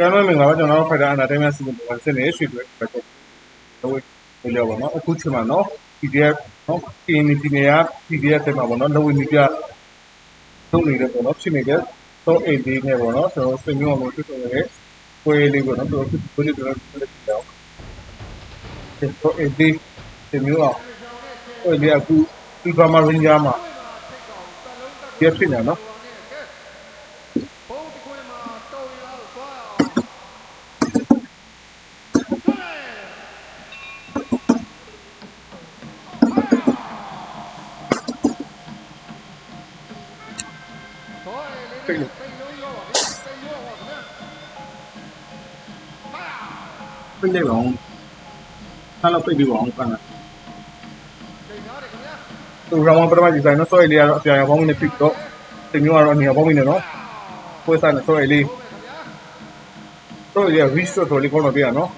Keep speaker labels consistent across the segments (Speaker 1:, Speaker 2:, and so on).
Speaker 1: ကဲမင်္ဂလာပါကျွန်တော်တို့ Fighter Entertainment Season 1ဆင်းနေရွှေတွေ့ဘက်တော့ဝေးပြောပါတော့အခုချိန်မှာနော် PDF နော် PNP နေရ PDF တက်မှာပေါ့နော်လောဝင်ပြလုပ်နေတဲ့ပေါ့နော်ဖြစ်နေတဲ့တော့အိမ်လေးနဲ့ပေါ့နော်ကျွန်တော်ဆွေမျိုးအောင်လို့တွေ့တော့ရဲကိုယ်လေးပေါ့နော်ကျွန်တော်ကိုယ်လေးကျွန်တော်တွေ့တယ်တော့တော့အိမ်လေးဆွေမျိုးအောင်ကိုယ်လေးအခုဒီကမှာရင်းကြမှာပြဖြစ်နေနော်
Speaker 2: ပြ
Speaker 1: ည့်နေပါအောင်ဆက်လို့ပြည့်ပြီးပါအောင်ကန
Speaker 2: တိတ်သားတယ်ခင်ဗျာ
Speaker 1: သူရောင်းပထမဒီဇိုင်းတော့ soil လေးကတော့အပြာရောင်းပေါင်းနေဖြစ်တော့ဆွေမျိုးကတော့နေရာပေါင်းနေနော်ပွဲစားနဲ့ soil လေး
Speaker 2: ဟုတ်ကဲ့ခင်ဗျာ
Speaker 1: တော့ရ reach တော့တော်လေးကောင်းတော့ပြရနော်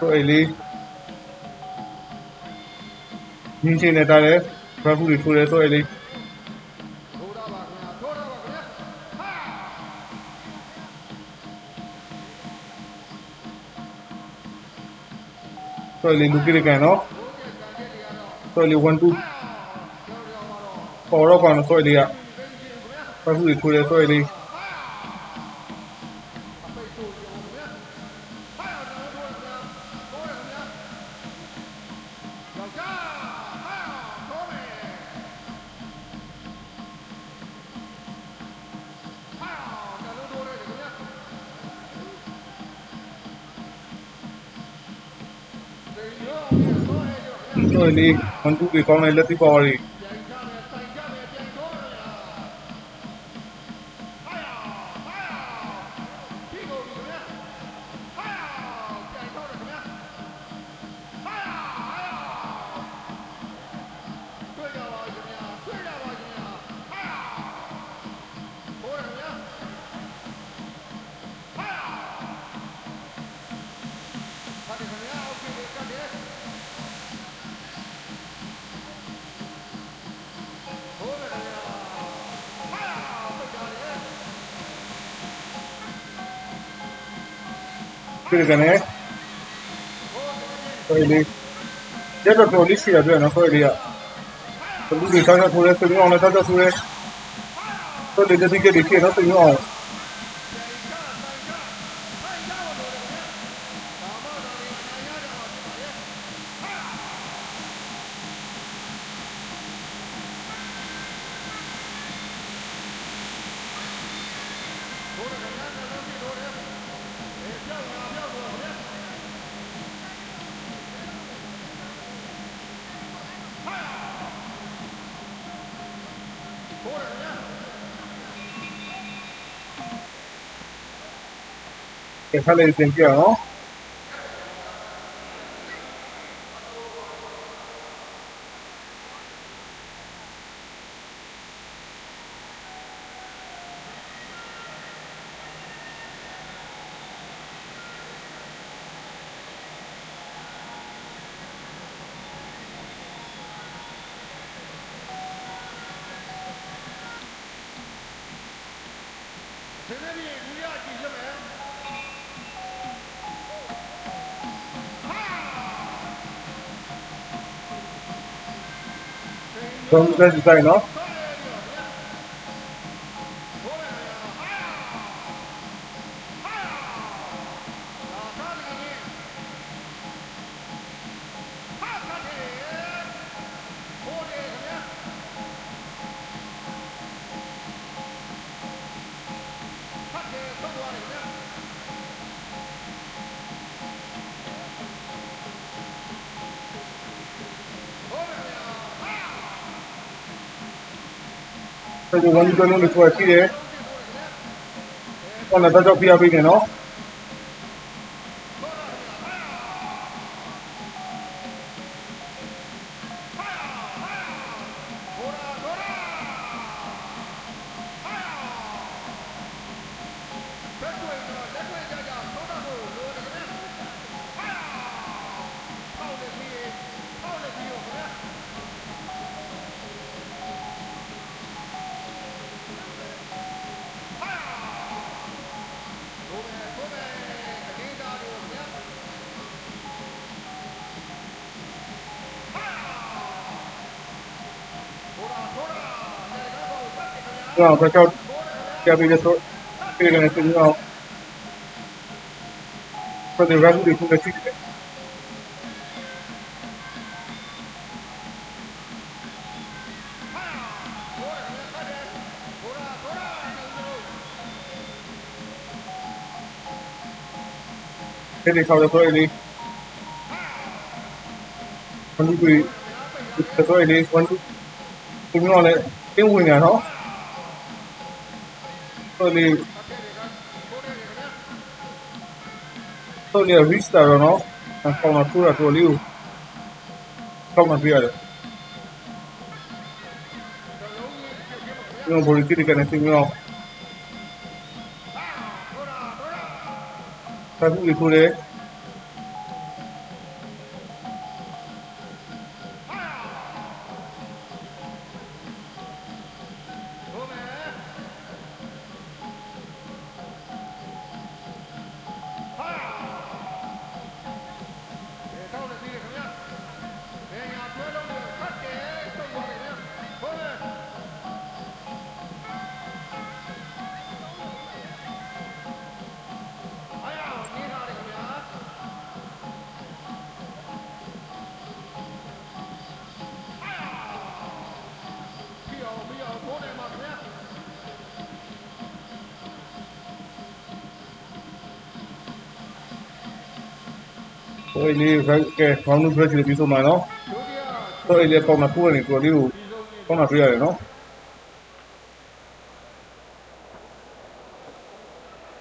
Speaker 2: ရခင်ဗျာ
Speaker 1: soil လေးညင်းချင်းနေတာလေဘက်ဘူးတွေထိုးတယ် soil လေး
Speaker 2: ထိုးတော့ပါခင်ဗျာထိုးတော့ပါခင်ဗျာဟာ
Speaker 1: soil လေးလူကြည့်ကန်နော် soil လေး1 2ပေါ်တော့ကောင် soil လေးကဘက်ဘူးတွေထိုးတယ် soil လေး
Speaker 2: ခင်ဗျာ
Speaker 1: soil ကြည့်ကန်နေ soil လေးရတော့တော်လေးရှိရပြနော် soil လေးကဘက်ဘူးတွေဆောက်ဆောက်ထိုးတယ်ဆွေမျိုးအောင် လည်းဆောက်ဆော ဆွေမျိုးအောင်ကဲဆက်လေးသင်ပြအောင်နော် ဆုံးသက်ဒီဇိုင်းနော်ဆိုတော့ဝန်ကြီးတို့လည်းဆွဲရှိတယ်ဟောလည်းတော့ပြပေးနေနော်
Speaker 2: အောင်ဖက်ချောက်ပြပေးတဲ့ဆိုပြေကနေစင်းအောင်ပတ်တဲ့ရန်ဒီခုနဲ့ရှိတယ်ဒီ ဒီခေါ်တော့လေဘန်ဒူကိုတော့လေဘန်ဒူသူမျိုးလည်းတင်းဝင်ရနော်ဆိုလေဆိုလေ reach တာတော့နော်ဆောင်းမထူတာတော့လေဆောင်းမပြရတယ်ဒီဘော်ဒီကနေတင်မျိုးဖတ်ပြီးခိုးတယ်
Speaker 1: ဟို
Speaker 2: လေကဲခေါင်းနုဖရက်ချီပြီးဆိုမှနော်
Speaker 1: ဒုတိယ
Speaker 2: ဆိုလေပေါ့မထူတယ်တော်လေးကို
Speaker 1: ဒီဆုံးကြီး
Speaker 2: ပေါ့မပြရတယ်နော်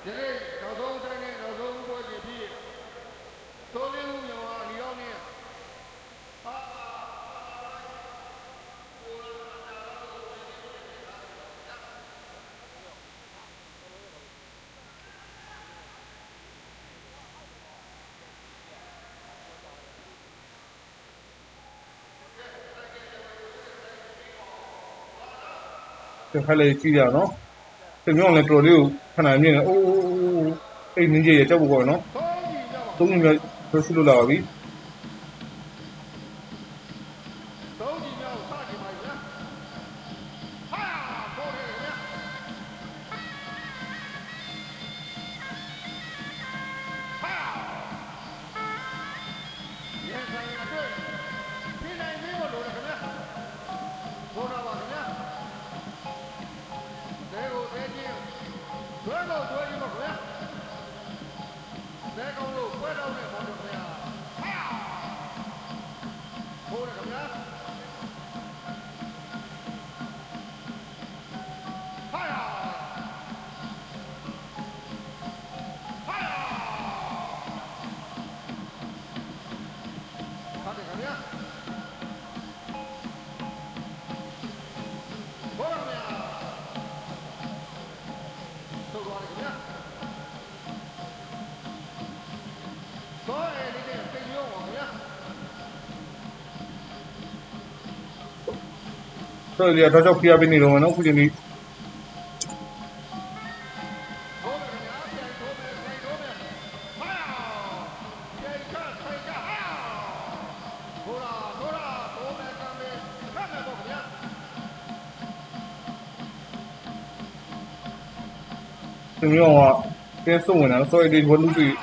Speaker 1: ဒီနေ့နောက်ဆုံးတိုင်းနဲ့နောက်ဆုံးပွဲကြီးပြီးသုံးလေးဦးမြောင်အားလီအောင်နဲ့အာ
Speaker 2: ဒီခါလေးကြည့်ရနော်ဒီမျိုးလည်းတော်လေးကိုခဏမြင်နေအိုးအိတ်နင်းကြီးရကြောက်ဖို့ပေါ့နော်
Speaker 1: သုံးကြီးမြောက်ပါ
Speaker 2: သုံးမျိုးဆိုရှိလို့လာပါပြီ
Speaker 1: တွဲ ဆိုလေတော့ကြောက်ပြပေးနေတော့နော်ခု
Speaker 2: ချိန်ကြီး
Speaker 1: ထိုးမယ်ခင်ဗျာပြန်ထိုးမယ်ပြန်ထိုးမယ်ဟာပြန်ချဆိုင်ကဟာဘောရာဘောရာထိုးမယ်ကမ်းမယ်ခတ်မယ်ပေါ့ခင်ဗျာ
Speaker 2: ဒီမျိုးကတဲစုံဝင်တာဆိုလေဝန်လူကြီး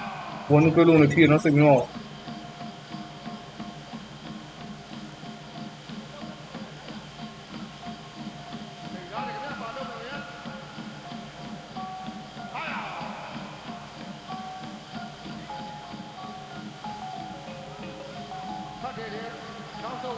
Speaker 2: ဝန်လူကလုံးနဲ့ဖြည့်နော်စမျိုး
Speaker 1: နေ တဲ့နောက်ဆုံ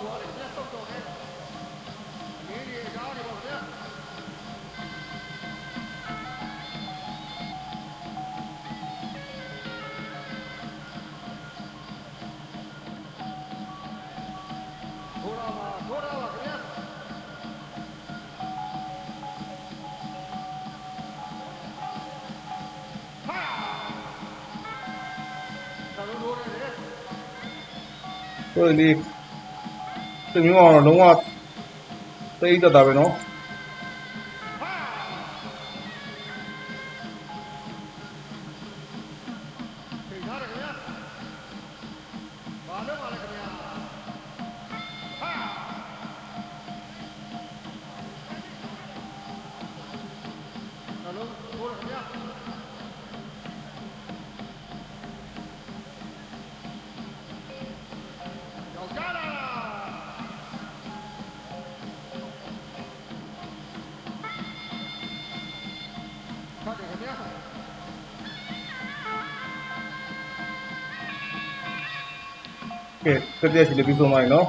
Speaker 1: း သွားတယ်လက်တော့တော့တယ်အင်းဒီအကားတွေပေါ့ဗျာထိုးရပါထိုးရပါခင်ဗျာဟာဒါလုံးလို့ရတယ်
Speaker 2: ဆိုလေဒီမျိုးကတော့လုံးဝသိတတ်တာပဲနော် ကဲတက်ပြက်ရှိလေးပြီးဆုံးသွားပြီနော်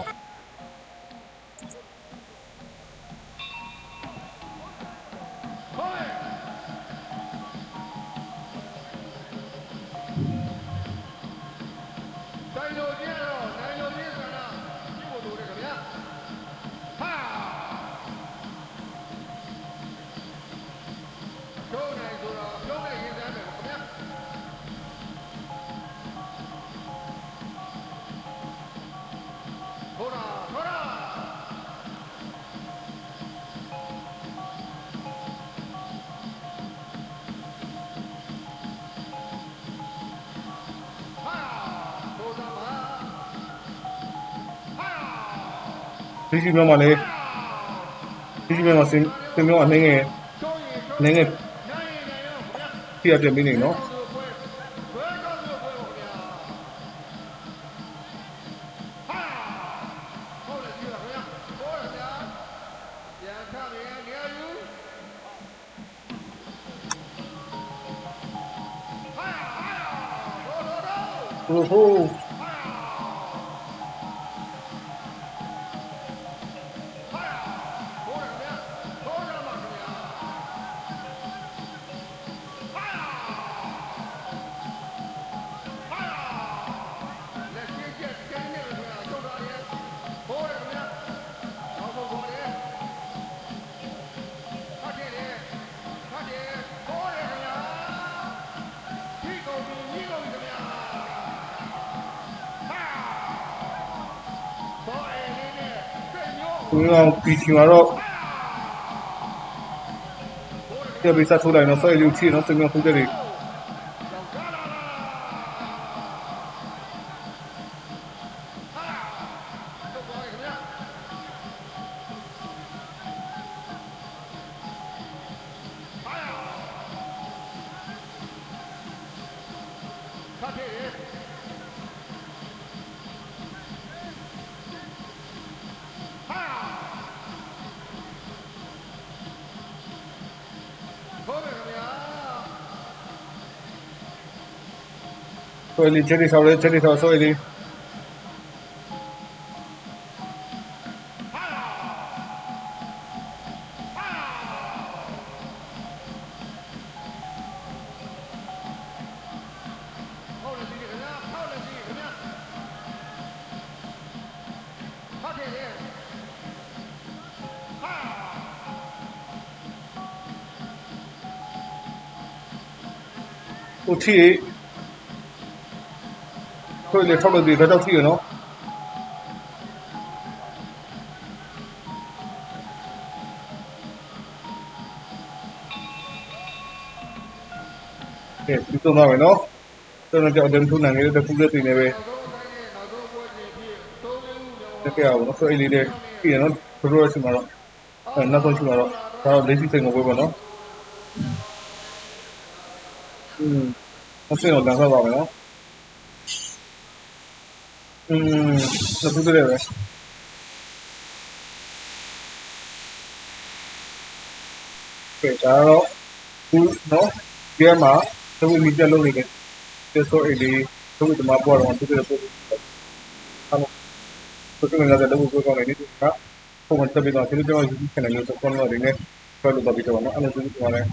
Speaker 2: ဒီကြီးမျိုးမှာလေဒီကြီးမျိုးမှာစင်စင်မျိုးအနေငယ်
Speaker 1: ကျုံးရင်ကျုံး
Speaker 2: အနေငယ်
Speaker 1: နိုင်ရင်နိုင်တော့ဗျာ
Speaker 2: ပြရပြနေနေနော်
Speaker 1: ဘွဲဘွဲတော့ဘွဲဘွဲဗျာဟာဟုတ်တယ်ကြည့်ရခင်ဗျာဟောရဗျာပြန်ခမယ်နေရာယူဟာဟာ တ်မျိုးဒီကောင်
Speaker 2: ပီချီမှာတော့ပြပေးစားထိုးလိုက်နော်ဆွဲယူချီနော်စင်မျိုးဖူးတဲ့တွေ
Speaker 1: ဟုတ်
Speaker 2: ဆွဲလေးချက်တွေဆောက် လေးချက်တွေဆောက်ဆွဲလေး
Speaker 1: ဟာဟာဟောလည်းကြည့်ခင်ဗျာဟောလည်းကြည့်ခင်ဗျာဟုတ်တယ်လေဟာ
Speaker 2: ဟိုချီဆွဲလေးထောက်လို့ဒီတော့ချီရနော်ကဲပြီးဆုံးသွားပြီနော်ကျွန်တော်ကြောက်တယ်ထူနိုင်နေတဲ့ဖူးတဲ့တင်နေပဲ
Speaker 1: နောက်ဆုံးတိုင်းနဲ့နောက်ဆုံးပွဲတွေဖြစ်သုံးလေးဦးမြော
Speaker 2: တက်ကြအောင်နော်ဆွဲလေးလေးပြီးရနော်ဘယ်လိုလဲရှိမှာတော့အဲနောက်ဆုံးရှိမှာတော့ဒါတော့လေးစီစိတ်မပွဲပါနော်อืมအဆင်တော့တန်ဆောက်ပါမယ်နော် อืมနှစ်ခုတည်းပဲကဲဒါတော့ဒီနော်ဒီမှာသူမိကြလုံးနေတယ်ဒီဆိုအေးလေးသူ့ဒီမှာပေါ်တော့သူ့ရဲ့ပုံအဲ့တော့သူကလည်းတော့ဘုကောင်းနေတယ်ကပုံမှန်တက်ပြီးတော့ဒီလိုကျွန်တော် YouTube channel လေးကို follow လုပ်နေတယ် follow လုပ်ပြီးတော့နော်အဲ့လိုသူကလည်း